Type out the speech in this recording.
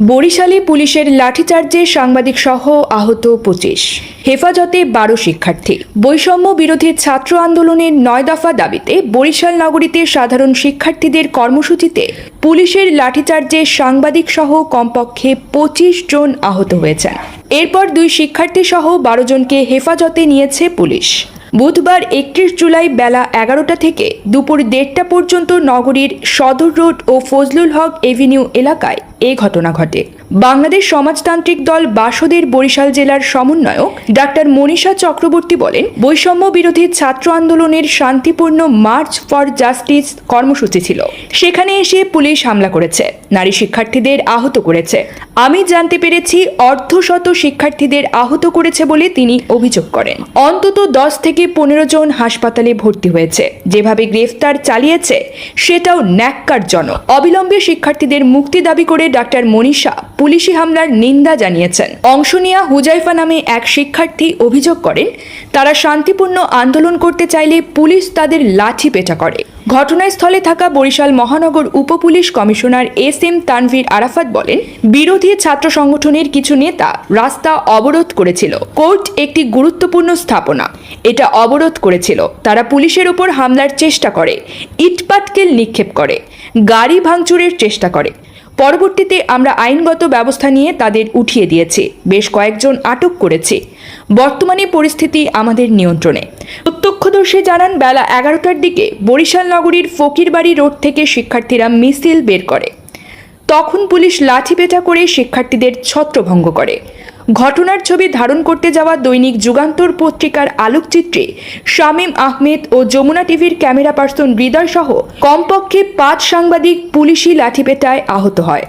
বরিশালে পুলিশের লাঠিচার্জে সাংবাদিক সহ আহত পঁচিশ। হেফাজতে বারো শিক্ষার্থী। বৈষম্য বিরোধী ছাত্র আন্দোলনের নয় দফা দাবিতে বরিশাল নগরীতে সাধারণ শিক্ষার্থীদের কর্মসূচিতে পুলিশের লাঠিচার্জে সাংবাদিক সহ কমপক্ষে পঁচিশ জন আহত হয়েছেন। এরপর দুই শিক্ষার্থী সহ বারো জনকে হেফাজতে নিয়েছে পুলিশ। বুধবার একত্রিশ জুলাই বেলা এগারোটা থেকে দুপুর দেড়টা পর্যন্ত নগরীর সদর রোড ও ফজলুল হক এভিনিউ এলাকায় এ ঘটনা ঘটে। বাংলাদেশ সমাজতান্ত্রিক দল বাসদের বরিশাল জেলার সমন্বয়ক ডাক্তার মনীষা চক্রবর্তী বলেন, বৈষম্য বিরোধী ছাত্র আন্দোলনের শান্তিপূর্ণ মার্চ ফর জাস্টিস কর্মসূচি ছিল। সেখানে এসে পুলিশ হামলা করেছে, নারী শিক্ষার্থীদের আহত করেছে। আমি জানতে পেরেছি, অর্ধশত শিক্ষার্থীদের আহত করেছে বলে তিনি অভিযোগ করেন। অন্তত দশ থেকে পনেরো জন হাসপাতালে ভর্তি হয়েছে। যেভাবে গ্রেফতার চালিয়েছে, সেটাও ন্যাক্কারজনক। অবিলম্বে শিক্ষার্থীদের মুক্তি দাবি করে ডাক্তার মনীষা পুলিশি হামলার নিন্দা জানিয়েছেন। অংশ নেওয়া হুজাইফা নামে এক শিক্ষার্থী অভিযোগ করেন, তারা শান্তিপূর্ণ আন্দোলন করতে চাইলে পুলিশ তাদের লাঠি পেটা করে। ঘটনাস্থলে থাকা বরিশাল মহানগর উপপুলিশ commissioner S M Tanvir Arafat বলেন, বিরোধী ছাত্র সংগঠনের কিছু নেতা রাস্তা অবরোধ করেছিল। কোর্ট একটি গুরুত্বপূর্ণ স্থাপনা। এটা অবরোধ করেছিল। তারা পুলিশের উপর হামলার চেষ্টা করে। ইটপাটকেল নিক্ষেপ করে। গাড়ি ভাঙচুরের চেষ্টা করে। পরবর্তীতে আমরা আইনগত ব্যবস্থা নিয়ে তাদের উঠিয়ে দিয়েছি। বেশ কয়েকজন আটক করেছে। বর্তমানে পরিস্থিতি আমাদের নিয়ন্ত্রণে। প্রত্যক্ষদর্শী জানান, বেলা এগারোটার দিকে বরিশাল নগরীর ফকিরবাড়ি রোড থেকে শিক্ষার্থীরা মিছিল বের করে। তখন পুলিশ লাঠিপেটা করে শিক্ষার্থীদের ছত্রভঙ্গ করে। ঘটনার ছবি ধারণ করতে যাওয়া দৈনিক যুগান্তর পত্রিকার আলোকচিত্রে শামীম আহমেদ ও যমুনা টিভির ক্যামেরা পার্সন হৃদয় সহ কমপক্ষে পাঁচ সাংবাদিক পুলিশি লাঠিপেটায় আহত হয়।